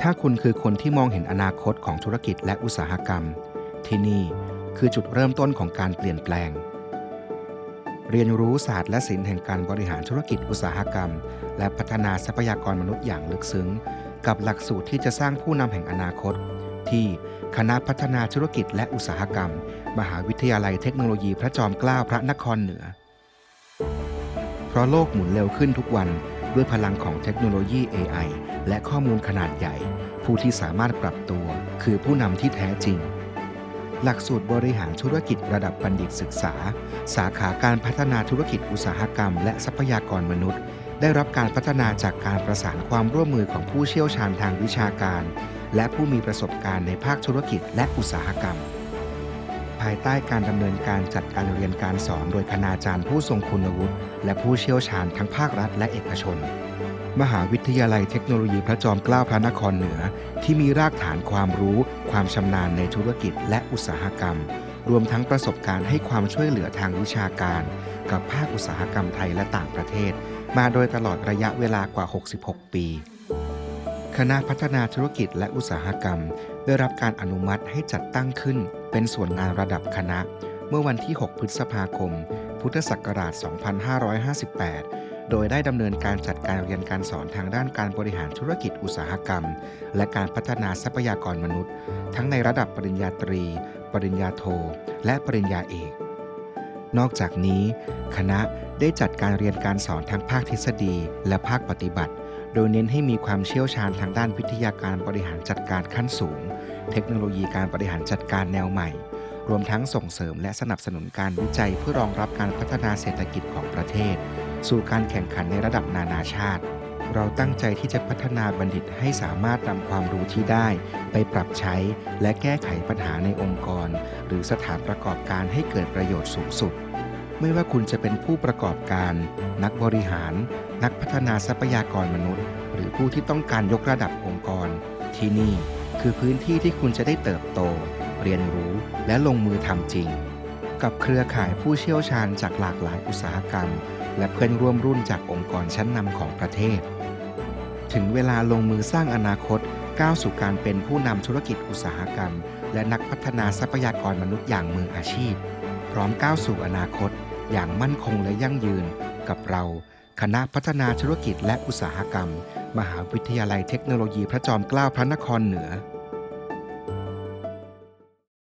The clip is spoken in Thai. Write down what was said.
ถ้าคุณคือคนที่มองเห็นอนาคตของธุรกิจและอุตสาหกรรม ที่นี่คือจุดเริ่มต้นของการเปลี่ยนแปลง เรียนรู้ศาสตร์และศิลป์แห่งการบริหารธุรกิจอุตสาหกรรม และพัฒนาทรัพยากรมนุษย์อย่างลึกซึ้ง กับหลักสูตรที่จะสร้างผู้นำแห่งอนาคต ที่คณะพัฒนาธุรกิจและอุตสาหกรรม มหาวิทยาลัยเทคโนโลยีพระจอมเกล้าพระนครเหนือ เพราะโลกหมุนเร็วขึ้นทุกวัน ด้วยพลังของเทคโนโลยี AI และข้อมูลขนาดใหญ่ ผู้ที่สามารถปรับตัว คือผู้นำที่แท้จริง หลักสูตรบริหารธุรกิจระดับบัณฑิตศึกษา สาขาการพัฒนาธุรกิจอุตสาหกรรม และทรัพยากรมนุษย์ ได้รับการพัฒนาจากการประสานความร่วมมือของผู้เชี่ยวชาญทางวิชาการ และผู้มีประสบการณ์ในภาคธุรกิจและอุตสาหกรรม ภายใต้การดำเนินการจัดการเรียนการสอนโดยคณาจารย์ผู้ทรงคุณวุฒิและผู้เชี่ยวชาญทั้งภาครัฐและเอกชน มหาวิทยาลัยเทคโนโลยีพระจอมเกล้าพระนครเหนือ ที่มีรากฐานความรู้ ความชำนาญในธุรกิจและอุตสาหกรรม รวมทั้งประสบการณ์ให้ความช่วยเหลือทางวิชาการ กับภาคอุตสาหกรรมไทยและต่างประเทศ มาโดยตลอดระยะเวลากว่า 66 ปีคณะพัฒนาธุรกิจและอุตสาหกรรม ได้รับการอนุมัติให้จัดตั้งขึ้น เป็นส่วนงานระดับคณะ เมื่อวันที่ 6 พฤษภาคม พุทธศักราช 2558 โดยได้ดำเนินการจัดการเรียนการสอนทางด้านการบริหารธุรกิจอุตสาหกรรม และการพัฒนาทรัพยากรมนุษย์ ทั้งในระดับปริญญาตรี ปริญญาโท และปริญญาเอก นอกจากนี้ คณะได้จัดการเรียนการสอนทั้งภาคทฤษฎี และภาคปฏิบัติ โดยเน้นให้มีความเชี่ยวชาญทางด้านวิทยาการบริหารจัดการขั้นสูง เทคโนโลยีการบริหารจัดการแนวใหม่ รวมทั้งส่งเสริมและสนับสนุนการวิจัยเพื่อรองรับการพัฒนาเศรษฐกิจของประเทศ สู่การแข่งขันในระดับนานาชาติ เราตั้งใจที่จะพัฒนาบัณฑิตให้สามารถนำความรู้ที่ได้ ไปปรับใช้และแก้ไขปัญหาในองค์กร หรือสถานประกอบการให้เกิดประโยชน์สูงสุดไม่ว่าคุณจะเป็นผู้ประกอบการ นักบริหาร นักพัฒนาทรัพยากรมนุษย์ หรือผู้ที่ต้องการยกระดับองค์กร ที่นี่ คือพื้นที่ที่คุณจะได้เติบโต เรียนรู้และลงมือทำจริง กับเครือข่ายผู้เชี่ยวชาญจากหลากหลายอุตสาหกรรม และเพื่อนร่วมรุ่นจากองค์กรชั้นนำของประเทศ ถึงเวลาลงมือสร้างอนาคตก้าวสู่การเป็นผู้นำธุรกิจอุตสาหกรรม และนักพัฒนาทรัพยากรมนุษย์อย่างมืออาชีพ พร้อมก้าวสู่อนาคต อย่างมั่นคงและยั่งยืน กับเรา คณะพัฒนาธุรกิจและอุตสาหกรรม มหาวิทยาลัยเทคโนโลยีพระจอมเกล้าพระนครเหนือ